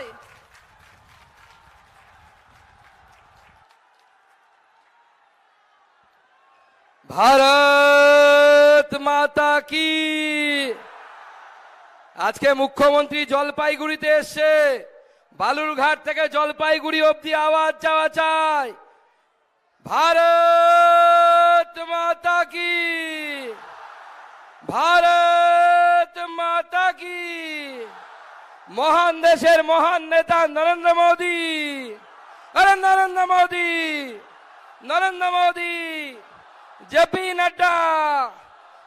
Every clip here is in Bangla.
চাই ভারত মাতা কি? আজকে মুখ্যমন্ত্রী জলপাইগুড়িতে এসছে। বালুরঘাট থেকে জলপাইগুড়ি অবধি আওয়াজ যাওয়া চাই। ভারত মাতা কি? মহান দেশের মহান নেতা নরেন্দ্র মোদী। নরেন্দ্র মোদী নরেন্দ্র মোদী, জেপি নাড্ডা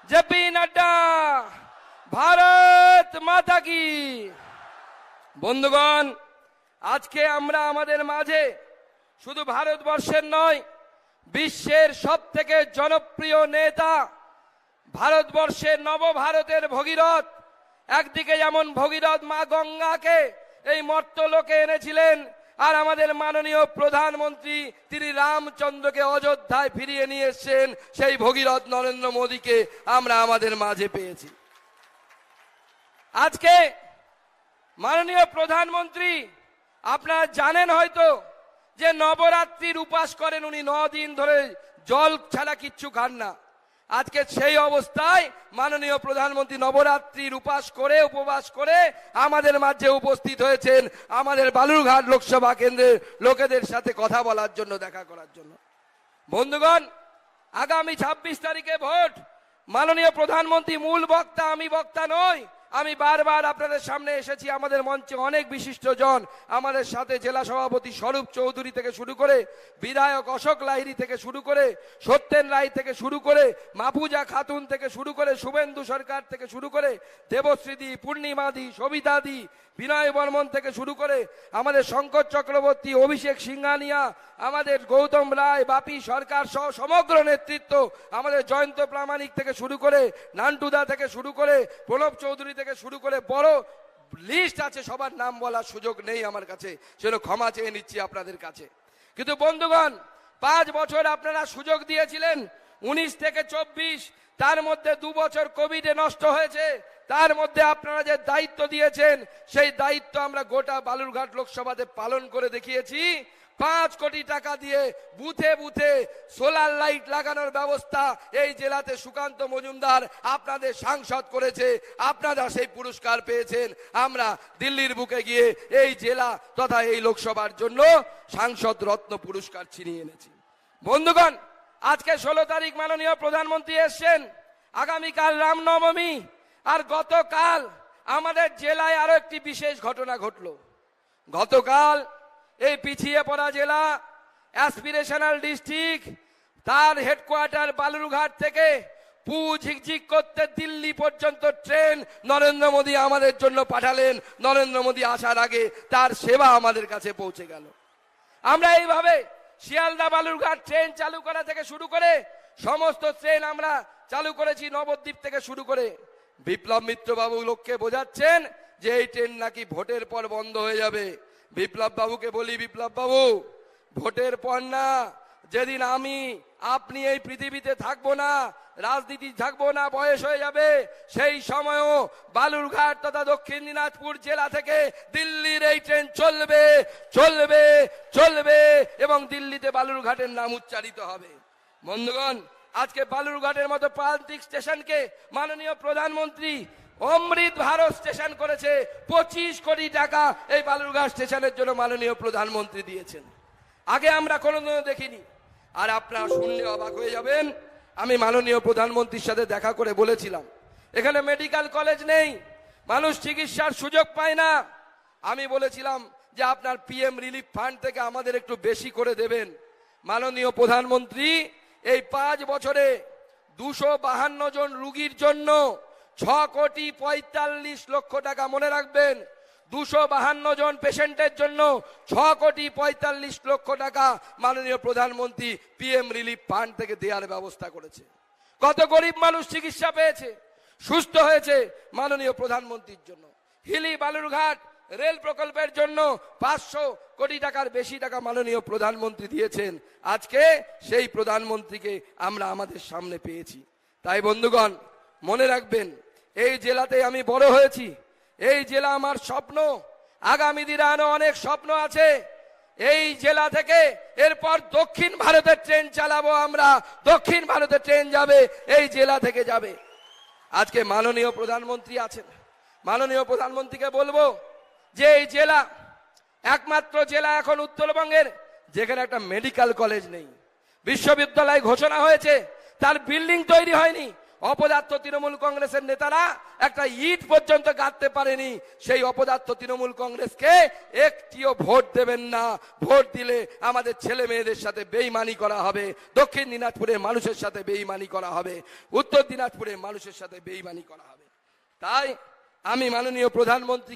জেপি নাড্ডা, ভারত মাতা কি। বন্ধুগণ, আজকে আমরা আমাদের মাঝে শুধু ভারতবর্ষের নয়, বিশ্বের সব থেকে জনপ্রিয় নেতা ভারতবর্ষের নবভারতের ভগীরথ একদিকে যেমন ভগীরথ মা গঙ্গাকে এই মর্তলোকে এনেছিলেন, আর আমাদের মাননীয় প্রধানমন্ত্রী তিনি রামচন্দ্রকে অযোধ্যায় ফিরিয়ে নিয়ে এসছেন, সেই ভগীরথ নরেন্দ্র মোদীকে আমরা আমাদের মাঝে পেয়েছি। আজকে মাননীয় প্রধানমন্ত্রী, আপনারা জানেন হয়তো যে নবরাত্রির উপাস করেন উনি দিন ধরে জল ছাড়া কিচ্ছু খান না। আজকে সেই অবস্থায় মাননীয় প্রধানমন্ত্রী নবরাত্রির উপাস করে, উপবাস করে আমাদের মাঝে উপস্থিত হয়েছেন আমাদের বালুরঘাট লোকসভা কেন্দ্রের লোকেদের সাথে কথা বলার জন্য, দেখা করার জন্য। বন্ধুগণ, আগামী ছাব্বিশ তারিখে ভোট। মাননীয় প্রধানমন্ত্রী মূল বক্তা, আমি বক্তা নই। আমি বারবার আপনাদের সামনে এসেছি, আমাদের মঞ্চে অনেক বিশিষ্ট জন। আমাদের সাথে জেলা সভাপতি স্বরূপ চৌধুরী থেকে শুরু করে, বিধায়ক অশোক লাহিরি থেকে শুরু করে, সত্যেন রায় থেকে শুরু করে, মাপুজা খাতুন থেকে শুরু করে, শুভেন্দু সরকার থেকে শুরু করে, দেবশ্রীদি, পূর্ণিমাদি, সবিতাদি, বিনয় বর্মন থেকে শুরু করে, আমাদের শঙ্কর চক্রবর্তী, অভিষেক সিংহানিয়া, আমাদের গৌতম রায়, বাপি সরকার সহ সমগ্র নেতৃত্ব আমাদের জয়ন্ত প্রামাণিক থেকে শুরু করে, নান্টুদা থেকে শুরু করে, প্রণব চৌধুরী শুরু করে বড় লিস্ট আছে, সবার নাম বলার সুযোগ নেই আমার কাছে। সেজন্য ক্ষমা চেয়ে নিচ্ছি আপনাদের কাছে। কিন্তু বন্ধুগণ, পাঁচ বছর আপনারা সুযোগ দিয়েছিলেন, উনিশ থেকে চব্বিশ, তার মধ্যে দু বছর কোভিডে নষ্ট হয়েছে, তার মধ্যে আপনারা যে দায়িত্ব দিয়েছেন, সেই দায়িত্ব আমরা গোটা বালুরঘাট লোকসভাতে পালন করে দেখিয়েছি। পাঁচ কোটি টাকা দিয়ে বুথে বুথে সোলার লাইট লাগানোর ব্যবস্থা এই জেলাতে সুকান্ত মজুমদার আপনাদের সাংসদ করেছে, আপনারা সেই পুরস্কার পেয়েছেন। আমরা দিল্লির বুকে গিয়ে এই জেলা তথা এই লোকসভার জন্য সাংসদ রত্ন পুরস্কার ছিনিয়ে এনেছি। বন্ধুগণ, আজকে ষোলো তারিখ মাননীয় প্রধানমন্ত্রী এসছেন, আগামীকাল রামনবমী, আর গতকাল আমাদের জেলায় আরও একটি বিশেষ ঘটনা ঘটলো। গতকাল এই পিছিয়ে পড়া জেলা অ্যাসপিরেশনাল ডিস্ট্রিক্ট তার হেডকোয়ার্টার বালুরঘাট থেকে পু ঝিকঝিক করতে দিল্লি পর্যন্ত ট্রেন নরেন্দ্র মোদী আমাদের জন্য পাঠালেন। নরেন্দ্র মোদী আসার আগে তার সেবা আমাদের কাছে পৌঁছে গেল। আমরা এইভাবে শিয়ালদা বালুরঘাট ট্রেন চালু করা থেকে শুরু করে সমস্ত ট্রেন আমরা চালু করেছি নবদ্বীপ থেকে শুরু করে। বিপ্লব মিত্র বাবু লোককে বোঝাচ্ছেন যে এই ট্রেন নাকি ভোটের পর বন্ধ হয়ে যাবে। বিপ্লব বাবুকে বলি বিপ্লব বাবু ভোটের পর না, যেদিন আমি, আপনি এই পৃথিবীতে থাকব না, রাজনীতি থাকব না, বয়স হয়ে যাবে, সেই সময়ও বালুরঘাট তথা দক্ষিণ দিনাজপুর জেলা থেকে দিল্লির এই ট্রেন চলবে চলবে চলবে এবং দিল্লিতে বালুরঘাটের নাম উচ্চারিত হবে। বন্ধুগণ, আজকে বালুরঘাটের মতো প্রান্তিক স্টেশনকে মাননীয় প্রধানমন্ত্রী অমৃত ভারত স্টেশন করেছে। পঁচিশ কোটি টাকা এই বালুরঘাট স্টেশনের জন্য মাননীয় প্রধানমন্ত্রী দিয়েছেন। আগে আমরা কোনোদিনও দেখিনি। আর আপনারা শুনলে অবাক হয়ে যাবেন, আমি মাননীয় প্রধানমন্ত্রীর সাথে দেখা করে বলেছিলাম, এখানে মেডিকেল কলেজ নেই, মানুষ চিকিৎসার সুযোগ পায় না। আমি বলেছিলাম যে আপনার পিএম রিলিফ ফান্ড থেকে আমাদের একটু বেশি করে দেবেন। মাননীয় প্রধানমন্ত্রী, এই পাঁচ বছরে দুশো বাহান্ন জন রুগীর জন্য ছ কোটি পঁয়তাল্লিশ লক্ষ টাকা মনে রাখবেন, দুশো বাহান্ন জন পেশেন্টের জন্য ছ কোটি পঁয়তাল্লিশ লক্ষ টাকা মাননীয় প্রধানমন্ত্রী পিএম রিলিফ ফান্ড থেকে দেওয়ার ব্যবস্থা করেছে। কত গরিব মানুষ চিকিৎসা পেয়েছে, সুস্থ হয়েছে মাননীয় প্রধানমন্ত্রীর জন্য। হিলি বালুরঘাট রেল প্রকল্পের জন্য পাঁচশো কোটি টাকার বেশি টাকা মাননীয় প্রধানমন্ত্রী দিয়েছেন। আজকে সেই প্রধানমন্ত্রীকে আমরা আমাদের সামনে পেয়েছি। তাই বন্ধুগণ মনে রাখবেন, এই জেলাতে আমি বড় হয়েছি। এই জেলা আমার স্বপ্ন। আগামী দিনে আরও অনেক স্বপ্ন আছে। এই জেলা থেকে এরপর দক্ষিণ ভারতের ট্রেন চালাবো আমরা। দক্ষিণ ভারতের ট্রেন যাবে, এই জেলা থেকে যাবে। আজকে মাননীয় প্রধানমন্ত্রী আছেন। মাননীয় প্রধানমন্ত্রীকে বলব যে এই জেলা একমাত্র জেলা এখন উত্তরবঙ্গের, যেখানে একটা মেডিকেল কলেজ নেই। বিশ্ববিদ্যালয় ঘোষণা হয়েছে, তার বিল্ডিং তৈরি হয়নি। অপদার্থ তৃণমূল কংগ্রেসের নেতারা একটা ইট পর্যন্ত গাঁথতে পারেনি। সেই অপদার্থ তৃণমূল কংগ্রেসকে একটিও ভোট দেবেন না। ভোট দিলে আমাদের ছেলে মেয়েদের সাথে বেইমানি করা হবে। দক্ষিণ দিনাজপুরের মানুষের সাথে বেইমানি করা হবে। উত্তর দিনাজপুরের মানুষের সাথে বেইমানি করা হবে। তাই আমি মাননীয় প্রধানমন্ত্রী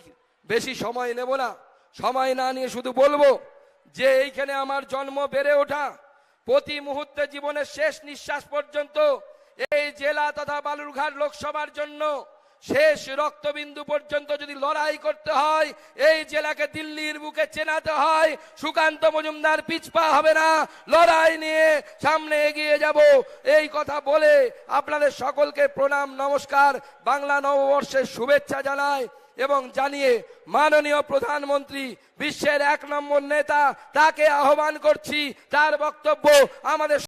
বেশি সময় নেব না। সময় না নিয়ে শুধু বলব যে এইখানে আমার জন্ম বেড়ে ওঠা। প্রতি মুহূর্তে জীবনের শেষ নিঃশ্বাস পর্যন্ত এই জেলা তথা বালুরঘাট লোকসভার জন্য শেষ রক্তবিন্দু পর্যন্ত যদি লড়াই করতে হয়, এই জেলাকে দিল্লির বুকে চেনাতে হয়, সুকান্ত মজুমদার পিছপা হবে না, লড়াই নিয়ে সামনে এগিয়ে যাব। এই কথা বলে আপনাদের সকলকে প্রণাম, নমস্কার, বাংলা নববর্ষের শুভেচ্ছা জানায় এবং জানিয়ে মাননীয় প্রধানমন্ত্রী, বিশ্বের এক নম্বর নেতা, তাকে আহ্বান করছি, তার বক্তব্য আমাদের